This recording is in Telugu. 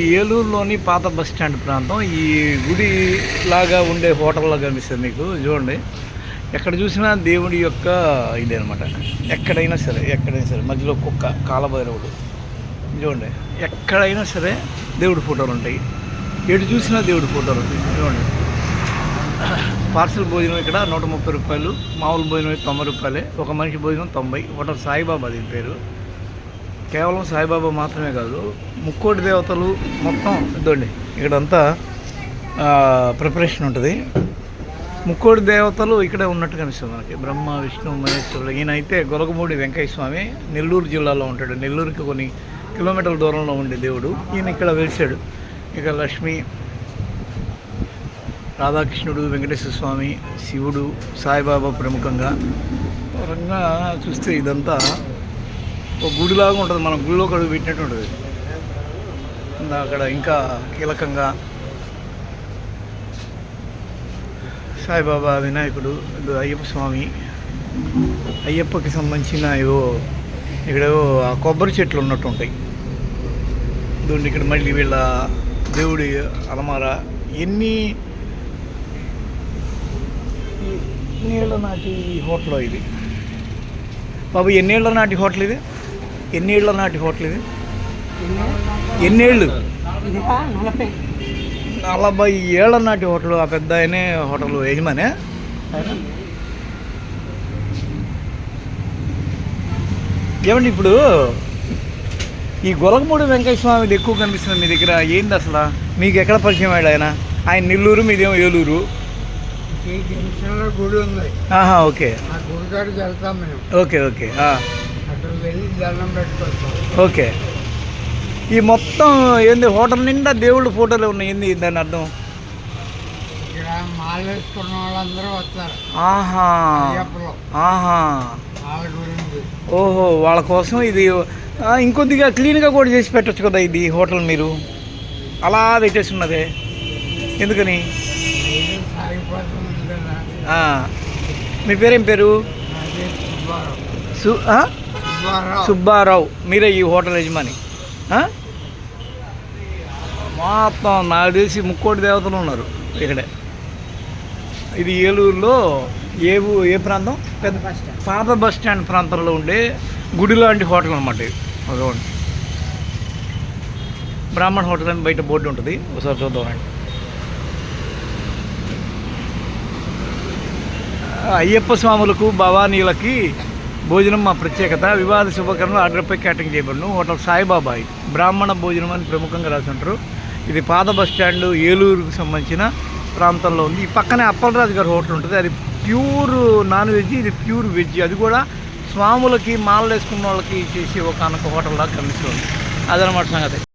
ఏలూరులోని పాత బస్ స్టాండ్ ప్రాంతం ఈ గుడి లాగా ఉండే హోటల్లో కనిపిస్తుంది మీకు చూడండి. ఎక్కడ చూసినా దేవుడి యొక్క ఇదే అనమాట ఎక్కడైనా సరే ఎక్కడైనా సరే మధ్యలో కుక్క కాలభైరవుడు. చూడండి ఎక్కడైనా సరే దేవుడి ఫోటోలు ఉంటాయి. ఎటు చూసినా దేవుడి ఫోటోలు ఉంటాయి. చూడండి. పార్సల్ భోజనం ఇక్కడ నూట ముప్పై రూపాయలు మామూలు భోజనం అయితే తొంభై రూపాయలే. ఒక మనిషి భోజనం తొంభై. హోటల్ సాయిబాబా దీని పేరు. కేవలం సాయిబాబా మాత్రమే కాదు ముక్కోటి దేవతలు మొత్తం ఇదండి. ఇక్కడంతా ప్రిపరేషన్ ఉంటుంది. ముక్కోటి దేవతలు ఇక్కడే ఉన్నట్టు కనిపిస్తుంది మనకి. బ్రహ్మ విష్ణు మహేశ్వరుడు ఈయన అయితే గొలగమూడి వెంకయ్య స్వామి నెల్లూరు జిల్లాలో ఉంటాడు. నెల్లూరుకి కొన్ని కిలోమీటర్ల దూరంలో ఉండే దేవుడు. ఈయన ఇక్కడ వెలిసాడు. ఇక లక్ష్మి రాధాకృష్ణుడు వెంకటేశ్వర స్వామి శివుడు సాయిబాబా ప్రముఖంగా. పరంగా చూస్తే ఇదంతా ఒక గుడిలాగా ఉంటుంది మనం గుడిలో కడుగు పెట్టినట్టు ఉంటుంది అక్కడ ఇంకా కీలకంగా సాయిబాబా వినాయకుడు అయ్యప్ప స్వామి అయ్యప్పకి సంబంధించిన ఏవో ఇక్కడేవో ఆ కొబ్బరి చెట్లు ఉన్నట్టు ఉంటాయి ఇదిగోండి ఇక్కడ మళ్ళీ వీళ్ళ దేవుడి అలమార ఎన్ని ఎన్నేళ్ళ నాటి హోటల్ ఇది బాబు ఎన్నేళ్ళ నాటి హోటల్ ఇది ఎన్నేళ్ళ నాటి హోటల్ ఇది? ఎన్నేళ్ళు? నలభై. ఏళ్ళ నాటి హోటల్ ఆ పెద్ద ఆయనే హోటల్ యజమానే? ఏమండి ఇప్పుడు ఈ గొలగమూడి వెంకయ్య స్వామిది ఎక్కువ కనిపిస్తుంది మీ దగ్గర ఏంది అసలు? మీకు ఎక్కడ పరిచయం అయ్యాడు ఆయన? ఆయన నెల్లూరు మీదేమో ఏలూరు. గుడి ఉంది. ఆహా ఓకే. ఆ గుడి కాడికి వెళ్తాం మేము. Okay okay okay. ఈ మొత్తం ఏంది హోటల్ నిండా దేవుళ్ళ ఫోటోలు ఉన్నాయి ఏంది దాని అర్థం? ఆహా. ఆహా. ఓహో వాళ్ళ కోసం ఇది ఇంకొద్దిగా క్లీన్గా కూడా చేసి పెట్టొచ్చు కదా ఇది హోటల్ మీరు? అలా పెట్టేసి ఉన్నదే. ఎందుకని? మీ పేరేం పేరు? సు? సుబ్బారావు. మీరే ఈ హోటల్ యజమాని? మొత్తం నాకు తెలిసి ముక్కోటి దేవతలు ఉన్నారు ఇక్కడే. ఇది ఏలూరులో ఏ ఏ ప్రాంతం? పెద్ద. పాత బస్ స్టాండ్ ప్రాంతంలో ఉండే గుడి లాంటి హోటల్ అనమాట ఇది. బ్రాహ్మణ్ హోటల్ అని బయట బోర్డు ఉంటుంది. ఒకసారి చూద్దాం రండి. అయ్యప్ప స్వాములకు భవానీలకి భోజనం మా ప్రత్యేకత. వివాద శుభకరణలు ఆర్డర్పై క్యాటరింగ్ చేయబడును. హోటల్ సాయిబాబాయ్. బ్రాహ్మణ భోజనం అని ప్రముఖంగా రాసి ఉంటారు ఇది పాత బస్ స్టాండ్ ఏలూరుకు సంబంధించిన ప్రాంతంలో ఉంది. ఈ పక్కనే అప్పలరాజు గారి హోటల్ ఉంటుంది. అది ప్యూర్ నాన్ వెజ్ ఇది ప్యూర్ వెజ్. అది కూడా స్వాములకి మాలలు వేసుకున్న వాళ్ళకి చేసి ఒక అనొక హోటల్ లాగా కనిపిస్తుంది. అదనమాట సంగతి.